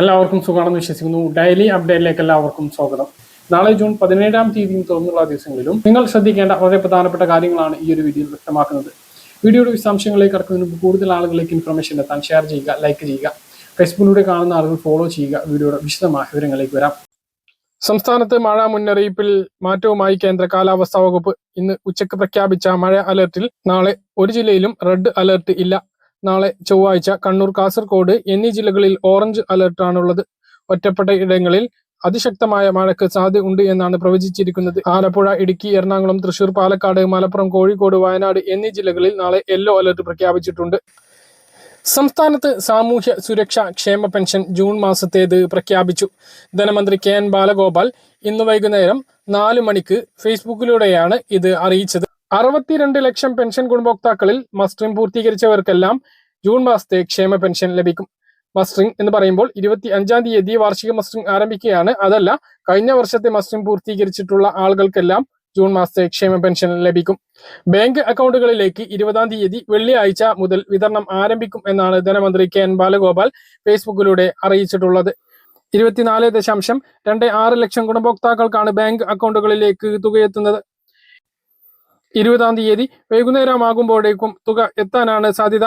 എല്ലാവർക്കും സുഖമാണെന്ന് വിശ്വസിക്കുന്നു. ഡെയിലി അപ്ഡേറ്റിലേക്ക് എല്ലാവർക്കും സ്വാഗതം. നാളെ ജൂൺ പതിനേഴാം തീയതിയും തുറന്നുള്ള ദിവസങ്ങളിലും നിങ്ങൾ ശ്രദ്ധിക്കേണ്ട വളരെ പ്രധാനപ്പെട്ട കാര്യങ്ങളാണ് ഈ ഒരു വീഡിയോയിൽ വ്യക്തമാക്കുന്നത്. വീഡിയോയുടെ വിശദാംശങ്ങളിലേക്ക് കടക്കുന്നതിന് മുമ്പ് കൂടുതൽ ആളുകളിലേക്ക് ഇൻഫർമേഷൻ എത്താൻ ഷെയർ ചെയ്യുക ലൈക്ക് ചെയ്യുക ഫേസ്ബുക്കിലൂടെ കാണുന്ന ആളുകൾ ഫോളോ ചെയ്യുക വീഡിയോയുടെ വിശദമായ വിവരങ്ങളിലേക്ക് വരാം. സംസ്ഥാനത്ത് മഴ മുന്നറിയിപ്പിൽ മാറ്റവുമായി കേന്ദ്ര കാലാവസ്ഥാ വകുപ്പ് ഇന്ന് ഉച്ചയ്ക്ക് പ്രഖ്യാപിച്ച മഴ അലർട്ടിൽ നാളെ ഒരു ജില്ലയിലും റെഡ് അലർട്ട് ഇല്ല. നാളെ ചൊവ്വാഴ്ച കണ്ണൂർ കാസർഗോഡ് എന്നീ ജില്ലകളിൽ ഓറഞ്ച് അലർട്ടാണുള്ളത് ഒറ്റപ്പെട്ട ഇടങ്ങളിൽ അതിശക്തമായ മഴയ്ക്ക് സാധ്യത ഉണ്ട് എന്നാണ് പ്രവചിച്ചിരിക്കുന്നത്. ആലപ്പുഴ ഇടുക്കി എറണാകുളം തൃശൂർ പാലക്കാട് മലപ്പുറം കോഴിക്കോട് വയനാട് എന്നീ ജില്ലകളിൽ നാളെ യെല്ലോ അലർട്ട് പ്രഖ്യാപിച്ചിട്ടുണ്ട്. സംസ്ഥാനത്ത് സാമൂഹ്യ സുരക്ഷാ ക്ഷേമ പെൻഷൻ ജൂൺ മാസത്തേത് പ്രഖ്യാപിച്ചു. ധനമന്ത്രി കെ എൻ ബാലഗോപാൽ ഇന്ന് വൈകുന്നേരം നാല് മണിക്ക് ഫേസ്ബുക്കിലൂടെയാണ് ഇത് അറിയിച്ചത്. അറുപത്തിരണ്ട് ലക്ഷം പെൻഷൻ ഗുണഭോക്താക്കളിൽ മസ്റ്ററിംഗ് പൂർത്തീകരിച്ചവർക്കെല്ലാം ജൂൺ മാസത്തെ ക്ഷേമ പെൻഷൻ ലഭിക്കും. മസ്റ്ററിംഗ് എന്ന് പറയുമ്പോൾ ഇരുപത്തി അഞ്ചാം തീയതി വാർഷിക മസ്റ്ററിംഗ് ആരംഭിക്കുകയാണ്. അതല്ല കഴിഞ്ഞ വർഷത്തെ മസ്റ്ററിംഗ് പൂർത്തീകരിച്ചിട്ടുള്ള ആളുകൾക്കെല്ലാം ജൂൺ മാസത്തെ ക്ഷേമ പെൻഷൻ ലഭിക്കും. ബാങ്ക് അക്കൗണ്ടുകളിലേക്ക് ഇരുപതാം തീയതി വെള്ളിയാഴ്ച മുതൽ വിതരണം ആരംഭിക്കും എന്നാണ് ധനമന്ത്രി കെ എൻ ബാലഗോപാൽ ഫേസ്ബുക്കിലൂടെ അറിയിച്ചിട്ടുള്ളത്. ഇരുപത്തിനാല് ദശാംശം രണ്ട് ആറ് ലക്ഷം ഗുണഭോക്താക്കൾക്കാണ് ബാങ്ക് അക്കൗണ്ടുകളിലേക്ക് തുകയെത്തുന്നത്. ഇരുപതാം തീയതി വൈകുന്നേരമാകുമ്പോഴേക്കും തുക എത്താനാണ് സാധ്യത.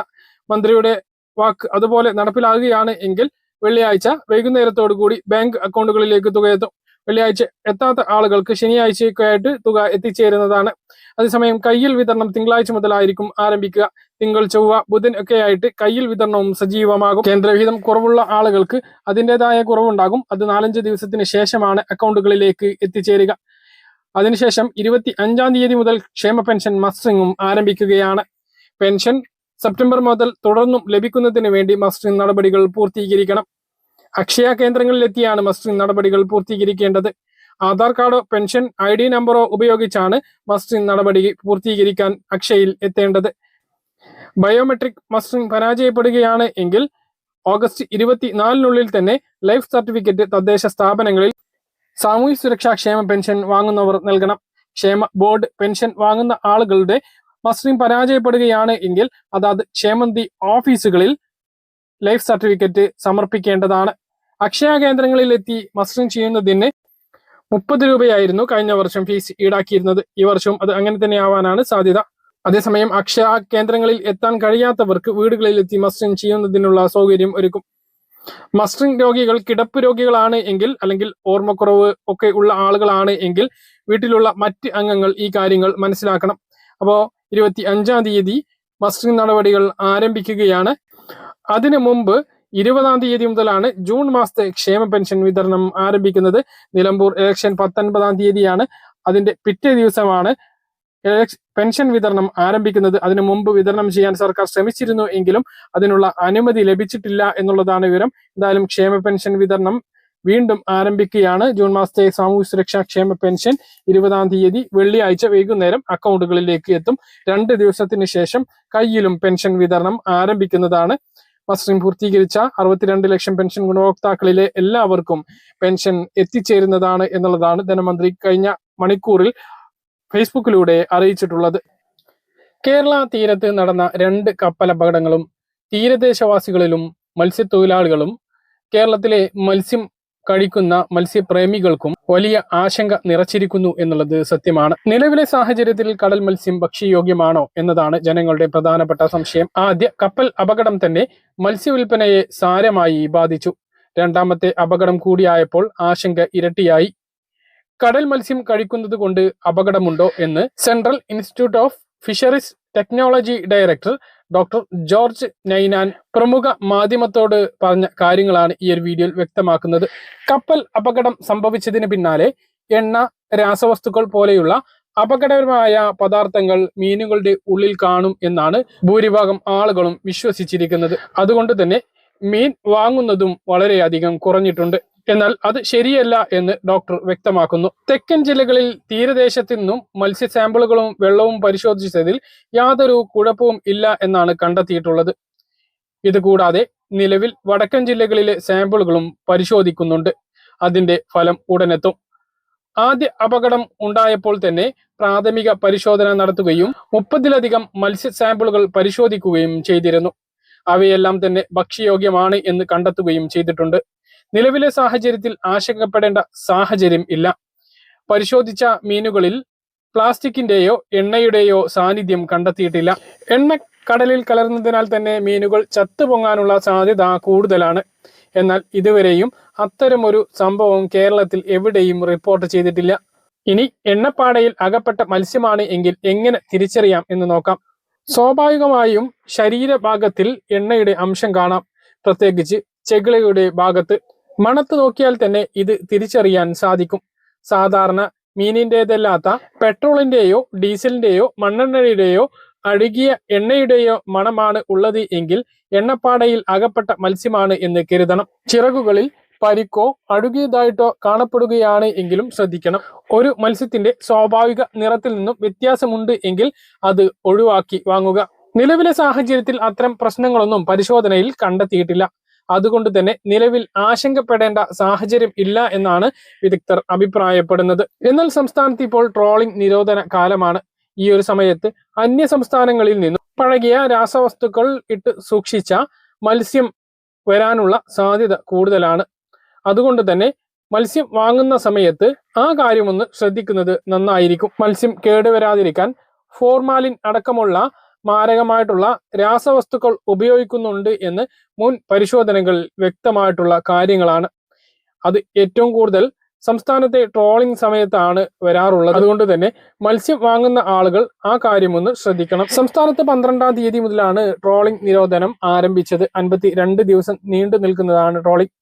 മന്ത്രിയുടെ വാക്ക് അതുപോലെ നടപ്പിലാകുകയാണ് എങ്കിൽ വെള്ളിയാഴ്ച വൈകുന്നേരത്തോടു കൂടി ബാങ്ക് അക്കൗണ്ടുകളിലേക്ക് തുക എത്തും. വെള്ളിയാഴ്ച എത്താത്ത ആളുകൾക്ക് ശനിയാഴ്ചയൊക്കെയായിട്ട് തുക എത്തിച്ചേരുന്നതാണ്. അതേസമയം കയ്യിൽ വിതരണം തിങ്കളാഴ്ച മുതലായിരിക്കും ആരംഭിക്കുക. തിങ്കൾ ചൊവ്വ ബുധൻ ഒക്കെയായിട്ട് കയ്യിൽ വിതരണവും സജീവമാകും. കേന്ദ്രവിഹിതം കുറവുള്ള ആളുകൾക്ക് അതിന്റെതായ കുറവുണ്ടാകും. അത് നാലഞ്ച് ദിവസത്തിന് ശേഷമാണ് അക്കൗണ്ടുകളിലേക്ക് എത്തിച്ചേരുക. അതിനുശേഷം ഇരുപത്തി അഞ്ചാം തീയതി മുതൽ ക്ഷേമ പെൻഷൻ മസ്റ്ററിങ്ങും ആരംഭിക്കുകയാണ്. പെൻഷൻ സെപ്റ്റംബർ മുതൽ തുടർന്നും ലഭിക്കുന്നതിന് വേണ്ടി മസ്റ്ററിംഗ് നടപടികൾ പൂർത്തീകരിക്കണം. അക്ഷയ കേന്ദ്രങ്ങളിലെത്തിയാണ് മസ്റ്ററിംഗ് നടപടികൾ പൂർത്തീകരിക്കേണ്ടത്. ആധാർ കാർഡോ പെൻഷൻ ഐ ഡി നമ്പറോ ഉപയോഗിച്ചാണ് മസ്റ്ററിംഗ് നടപടി പൂർത്തീകരിക്കാൻ അക്ഷയയിൽ എത്തേണ്ടത്. ബയോമെട്രിക് മസ്റ്ററിംഗ് പരാജയപ്പെടുകയാണ് എങ്കിൽ ഓഗസ്റ്റ് ഇരുപത്തിനാലിനുള്ളിൽ തന്നെ ലൈഫ് സർട്ടിഫിക്കറ്റ് തദ്ദേശ സ്ഥാപനങ്ങളിൽ സാമൂഹ്യ സുരക്ഷാ ക്ഷേമ പെൻഷൻ വാങ്ങുന്നവർ നൽകണം. ക്ഷേമ ബോർഡ് പെൻഷൻ വാങ്ങുന്ന ആളുകളുടെ മസ്ലിം പരാജയപ്പെടുകയാണ് എങ്കിൽ അതാത് ക്ഷേമന്തി ഓഫീസുകളിൽ ലൈഫ് സർട്ടിഫിക്കറ്റ് സമർപ്പിക്കേണ്ടതാണ്. അക്ഷയ കേന്ദ്രങ്ങളിൽ എത്തി മസ്ലിം ചെയ്യുന്നതിന് മുപ്പത് രൂപയായിരുന്നു കഴിഞ്ഞ വർഷം ഫീസ് ഈടാക്കിയിരുന്നത്. ഈ വർഷവും അത് അങ്ങനെ തന്നെ ആവാനാണ് സാധ്യത. അതേസമയം അക്ഷയ കേന്ദ്രങ്ങളിൽ എത്താൻ കഴിയാത്തവർക്ക് വീടുകളിൽ എത്തി മസ്ലിം ചെയ്യുന്നതിനുള്ള സൗകര്യം ഒരുക്കും. മസ്റ്ററിംഗ് രോഗികൾ കിടപ്പ് രോഗികളാണ് എങ്കിൽ അല്ലെങ്കിൽ ഓർമ്മക്കുറവ് ഒക്കെ ഉള്ള ആളുകളാണ് എങ്കിൽ വീട്ടിലുള്ള മറ്റ് അംഗങ്ങൾ ഈ കാര്യങ്ങൾ മനസ്സിലാക്കണം. അപ്പോൾ ഇരുപത്തി അഞ്ചാം തീയതി മസ്റ്ററിംഗ് നടപടികൾ ആരംഭിക്കുകയാണ്. അതിനു മുമ്പ് ഇരുപതാം തീയതി മുതലാണ് ജൂൺ മാസത്തെ ക്ഷേമ പെൻഷൻ വിതരണം ആരംഭിക്കുന്നത്. നിലമ്പൂർ ഇലക്ഷൻ പത്തൊൻപതാം തീയതിയാണ്. അതിന്റെ പിറ്റേ ദിവസമാണ് പെൻഷൻ വിതരണം ആരംഭിക്കുന്നത് അതിനു മുമ്പ് വിതരണം ചെയ്യാൻ സർക്കാർ ശ്രമിച്ചിരുന്നു എങ്കിലും അതിനുള്ള അനുമതി ലഭിച്ചിട്ടില്ല എന്നുള്ളതാണ് വിവരം. എന്തായാലും ക്ഷേമ പെൻഷൻ വിതരണം വീണ്ടും ആരംഭിക്കുകയാണ്. ജൂൺ മാസത്തെ സാമൂഹ്യ സുരക്ഷാ ക്ഷേമ പെൻഷൻ ഇരുപതാം തീയതി വെള്ളിയാഴ്ച വൈകുന്നേരം അക്കൗണ്ടുകളിലേക്ക് എത്തും. രണ്ട് ദിവസത്തിന് ശേഷം കയ്യിലും പെൻഷൻ വിതരണം ആരംഭിക്കുന്നതാണ്. മസ്റ്ററിംഗ് പൂർത്തീകരിച്ച അറുപത്തിരണ്ട് ലക്ഷം പെൻഷൻ ഗുണഭോക്താക്കളിലെ എല്ലാവർക്കും പെൻഷൻ എത്തിച്ചേരുന്നതാണ് എന്നുള്ളതാണ് ധനമന്ത്രി കഴിഞ്ഞ മണിക്കൂറിൽ ഫേസ്ബുക്കിലൂടെ അറിയിച്ചിട്ടുള്ളത്. കേരള തീരത്ത് നടന്ന രണ്ട് കപ്പൽ അപകടങ്ങളും തീരദേശവാസികളിലും മത്സ്യത്തൊഴിലാളികളും കേരളത്തിലെ മത്സ്യം കഴിക്കുന്ന മത്സ്യപ്രേമികൾക്കും വലിയ ആശങ്ക നിറച്ചിരിക്കുന്നു എന്നുള്ളത് സത്യമാണ്. നിലവിലെ സാഹചര്യത്തിൽ കടൽ മത്സ്യം ഭക്ഷ്യയോഗ്യമാണോ എന്നതാണ് ജനങ്ങളുടെ പ്രധാനപ്പെട്ട സംശയം. ആദ്യ കപ്പൽ അപകടം തന്നെ മത്സ്യവില്പനയെ സാരമായി ബാധിച്ചു. രണ്ടാമത്തെ അപകടം കൂടിയായപ്പോൾ ആശങ്ക ഇരട്ടിയായി. കടൽ മത്സ്യം കഴിക്കുന്നത് കൊണ്ട് അപകടമുണ്ടോ എന്ന് Central Institute of Fisheries Technology director doctor George Ninan പ്രമുഖ മാധ്യമത്തോട് പറഞ്ഞ കാര്യങ്ങളാണ് ഈ ഒരു വീഡിയോയിൽ വ്യക്തമാക്കുന്നത്. കപ്പൽ അപകടം സംഭവിച്ചതിന് പിന്നാലെ എണ്ണ രാസവസ്തുക്കൾ പോലെയുള്ള അപകടകരമായ പദാർത്ഥങ്ങൾ മീനുകളുടെ ഉള്ളിൽ കാണും എന്നാണ് ഭൂരിഭാഗം ആളുകളും വിശ്വസിച്ചിരിക്കുന്നത്. അതുകൊണ്ട് തന്നെ മീൻ വാങ്ങുന്നതും വളരെയധികം കുറഞ്ഞിട്ടുണ്ട്. എന്നാൽ അത് ശരിയല്ല എന്ന് ഡോക്ടർ വ്യക്തമാക്കുന്നു. തെക്കൻ ജില്ലകളിൽ തീരദേശത്തു നിന്നും മത്സ്യ സാമ്പിളുകളും വെള്ളവും പരിശോധിച്ചതിൽ യാതൊരു കുഴപ്പവും ഇല്ല എന്നാണ് കണ്ടെത്തിയിട്ടുള്ളത്. ഇതുകൂടാതെ നിലവിൽ വടക്കൻ ജില്ലകളിലെ സാമ്പിളുകളും പരിശോധിക്കുന്നുണ്ട്. അതിന്റെ ഫലം ഉടനെത്തും. ആദ്യ അപകടം ഉണ്ടായപ്പോൾ തന്നെ പ്രാഥമിക പരിശോധന നടത്തുകയും മുപ്പതിലധികം മത്സ്യ സാമ്പിളുകൾ പരിശോധിക്കുകയും ചെയ്തിരുന്നു. അവയെല്ലാം തന്നെ ഭക്ഷ്യയോഗ്യമാണ് എന്ന് കണ്ടെത്തുകയും ചെയ്തിട്ടുണ്ട്. നിലവിലെ സാഹചര്യത്തിൽ ആശങ്കപ്പെടേണ്ട സാഹചര്യം ഇല്ല. പരിശോധിച്ച മീനുകളിൽ പ്ലാസ്റ്റിക്കിന്റെയോ എണ്ണയുടെയോ സാന്നിധ്യം കണ്ടെത്തിയിട്ടില്ല. എണ്ണ കടലിൽ കലർന്നതിനാൽ തന്നെ മീനുകൾ ചത്തുപൊങ്ങാനുള്ള സാധ്യത കൂടുതലാണ്. എന്നാൽ ഇതുവരെയും അത്തരമൊരു സംഭവം കേരളത്തിൽ എവിടെയും റിപ്പോർട്ട് ചെയ്തിട്ടില്ല. ഇനി എണ്ണപ്പാടയിൽ അകപ്പെട്ട മത്സ്യമാണ് എങ്കിൽ എങ്ങനെ തിരിച്ചറിയാം എന്ന് നോക്കാം. സ്വാഭാവികമായും ശരീരഭാഗത്തിൽ എണ്ണയുടെ അംശം കാണാം. പ്രത്യേകിച്ച് ചെകിളയുടെ ഭാഗത്ത് മണത്ത് നോക്കിയാൽ തന്നെ ഇത് തിരിച്ചറിയാൻ സാധിക്കും. സാധാരണ മീനിന്റെതല്ലാത്ത പെട്രോളിന്റെയോ ഡീസലിന്റെയോ മണ്ണെണ്ണയുടെയോ അഴുകിയ എണ്ണയുടെയോ മണമാണ് ഉള്ളത് എങ്കിൽ എണ്ണപ്പാടയിൽ അകപ്പെട്ട മത്സ്യമാണ് എന്ന് കരുതണം. ചിറകുകളിൽ പരിക്കോ അഴുകിയതായിട്ടോ കാണപ്പെടുകയാണ് എങ്കിലും ശ്രദ്ധിക്കണം. ഒരു മത്സ്യത്തിന്റെ സ്വാഭാവിക നിറത്തിൽ നിന്നും വ്യത്യാസമുണ്ട് എങ്കിൽ അത് ഒഴിവാക്കി വാങ്ങുക. നിലവിലെ സാഹചര്യത്തിൽ അത്തരം പ്രശ്നങ്ങളൊന്നും പരിശോധനയിൽ കണ്ടെത്തിയിട്ടില്ല. അതുകൊണ്ട് തന്നെ നിലവിൽ ആശങ്കപ്പെടേണ്ട സാഹചര്യം ഇല്ല എന്നാണ് വിദഗ്ധർ അഭിപ്രായപ്പെടുന്നത്. എന്നാൽ സംസ്ഥാനത്ത് ഇപ്പോൾ ട്രോളിംഗ് നിരോധന കാലമാണ്. ഈ ഒരു സമയത്ത് അന്യ സംസ്ഥാനങ്ങളിൽ നിന്നും പഴകിയ രാസവസ്തുക്കൾ ഇട്ട് സൂക്ഷിച്ച മത്സ്യം വരാനുള്ള സാധ്യത കൂടുതലാണ്. അതുകൊണ്ട് തന്നെ മത്സ്യം വാങ്ങുന്ന സമയത്ത് ആ കാര്യമൊന്ന് ശ്രദ്ധിക്കുന്നത് നന്നായിരിക്കും. മത്സ്യം കേടുവരാതിരിക്കാൻ ഫോർമാലിൻ അടക്കമുള്ള മാരകമായിട്ടുള്ള രാസവസ്തുക്കൾ ഉപയോഗിക്കുന്നുണ്ട് എന്ന് മുൻ പരിശോധനകളിൽ വ്യക്തമായിട്ടുള്ള കാര്യങ്ങളാണ്. അത് ഏറ്റവും കൂടുതൽ സംസ്ഥാനത്തെ ട്രോളിംഗ് സമയത്താണ് വരാറുള്ളത്. അതുകൊണ്ട് തന്നെ മത്സ്യം വാങ്ങുന്ന ആളുകൾ ആ കാര്യമൊന്ന് ശ്രദ്ധിക്കണം. സംസ്ഥാനത്ത് പന്ത്രണ്ടാം തീയതി മുതലാണ് ട്രോളിംഗ് നിരോധനം ആരംഭിച്ചത്. അൻപത്തി രണ്ട് ദിവസം നീണ്ടു നിൽക്കുന്നതാണ് ട്രോളിംഗ്.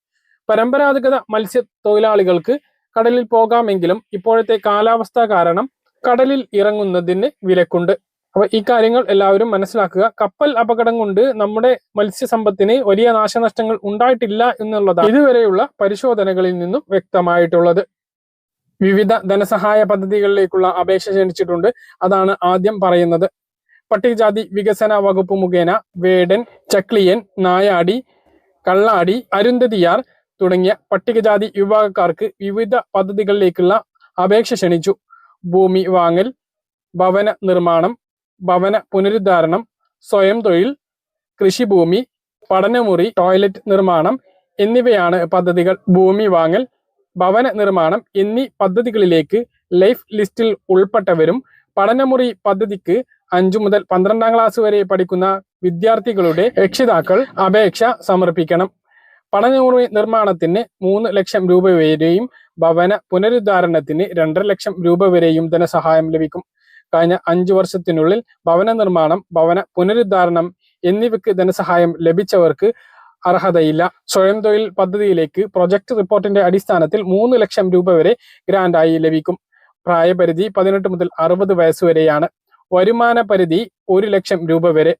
പരമ്പരാഗത മത്സ്യ തൊഴിലാളികൾക്ക് കടലിൽ പോകാമെങ്കിലും ഇപ്പോഴത്തെ കാലാവസ്ഥ കാരണം കടലിൽ ഇറങ്ങുന്നതിന് വിലക്കുണ്ട്. അപ്പൊ ഈ കാര്യങ്ങൾ എല്ലാവരും മനസ്സിലാക്കുക. കപ്പൽ അപകടം കൊണ്ട് നമ്മുടെ മത്സ്യസമ്പത്തിന് വലിയ നാശനഷ്ടങ്ങൾ ഉണ്ടായിട്ടില്ല എന്നുള്ളതാണ് ഇതുവരെയുള്ള പരിശോധനകളിൽ നിന്നും വ്യക്തമായിട്ടുള്ളത്. വിവിധ ധനസഹായ പദ്ധതികളിലേക്കുള്ള അപേക്ഷ ക്ഷണിച്ചിട്ടുണ്ട്. അതാണ് ആദ്യം പറയുന്നത്. പട്ടികജാതി വികസന വകുപ്പ് മുഖേന വേടൻ ചക്ലിയൻ നായാടി കള്ളാടി അരുന്ധതിയാർ തുടങ്ങിയ പട്ടികജാതി വിഭാഗക്കാർക്ക് വിവിധ പദ്ധതികളിലേക്കുള്ള അപേക്ഷ ക്ഷണിച്ചു. ഭൂമി വാങ്ങൽ ഭവന നിർമ്മാണം ഭവന പുനരുദ്ധാരണം സ്വയം തൊഴിൽ കൃഷിഭൂമി പഠനമുറി ടോയ്ലറ്റ് നിർമ്മാണം എന്നിവയാണ് പദ്ധതികൾ. ഭൂമി വാങ്ങൽ ഭവന നിർമ്മാണം എന്നീ പദ്ധതികളിലേക്ക് ലൈഫ് ലിസ്റ്റിൽ ഉൾപ്പെട്ടവരും പഠനമുറി പദ്ധതിക്ക് അഞ്ചു മുതൽ പന്ത്രണ്ടാം ക്ലാസ് വരെ പഠിക്കുന്ന വിദ്യാർത്ഥികളുടെ രക്ഷിതാക്കൾ അപേക്ഷ സമർപ്പിക്കണം. പഠനമുറി നിർമ്മാണത്തിന് മൂന്ന് ലക്ഷം രൂപ വരെയും ഭവന പുനരുദ്ധാരണത്തിന് രണ്ടര ലക്ഷം രൂപ വരെയും ധനസഹായം ലഭിക്കും. കഴിഞ്ഞ അഞ്ചു വർഷത്തിനുള്ളിൽ ഭവന നിർമ്മാണം ഭവന പുനരുദ്ധാരണം എന്നിവയ്ക്ക് ധനസഹായം ലഭിച്ചവർക്ക് അർഹതയില്ല. സ്വയം തൊഴിൽ പദ്ധതിയിലേക്ക് പ്രൊജക്ട് റിപ്പോർട്ടിന്റെ അടിസ്ഥാനത്തിൽ മൂന്ന് ലക്ഷം രൂപ വരെ ഗ്രാന്റായി ലഭിക്കും. പ്രായപരിധി പതിനെട്ട് മുതൽ അറുപത് വയസ്സ് വരെയാണ്. വരുമാന പരിധി ഒരു ലക്ഷം രൂപ വരെ.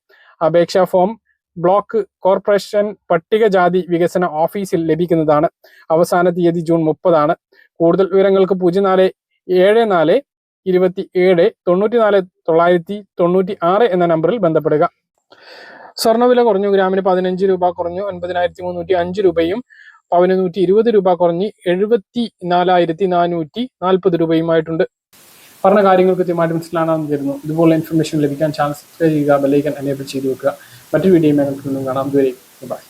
അപേക്ഷാ ഫോം ബ്ലോക്ക് കോർപ്പറേഷൻ പട്ടികജാതി വികസന ഓഫീസിൽ ലഭിക്കുന്നതാണ്. അവസാന തീയതി ജൂൺ മുപ്പതാണ്. കൂടുതൽ വിവരങ്ങൾക്ക് പൂജ്യം നാല് ഏഴ് നാല് ഇരുപത്തി ഏഴ് തൊണ്ണൂറ്റി നാല് തൊള്ളായിരത്തി തൊണ്ണൂറ്റി ആറ് എന്ന നമ്പറിൽ ബന്ധപ്പെടുക. സ്വർണവില കുറഞ്ഞു ഗ്രാമിന് പതിനഞ്ച് രൂപ കുറഞ്ഞു ഒൻപതിനായിരത്തി മുന്നൂറ്റി അഞ്ച് രൂപയും പവന് നൂറ്റി ഇരുപത് രൂപ കുറഞ്ഞ് എഴുപത്തി നാലായിരത്തി നാനൂറ്റി നാൽപ്പത് രൂപയുമായിട്ടുണ്ട്. പറഞ്ഞ കാര്യങ്ങൾ കൃത്യമായിട്ട് മനസ്സിലാണെന്ന് തരുന്നു ഇതുപോലെ ഇൻഫർമേഷൻ ലഭിക്കാൻ ചാൻസ് സബ്സ്ക്രൈബ് ചെയ്യുക ബെല്ലൈക്കൻ എനേബിൾ ചെയ്ത് വെക്കുക. മറ്റൊരു വീഡിയോ വീണ്ടും കാണാം. ഇതുവരെ ബൈ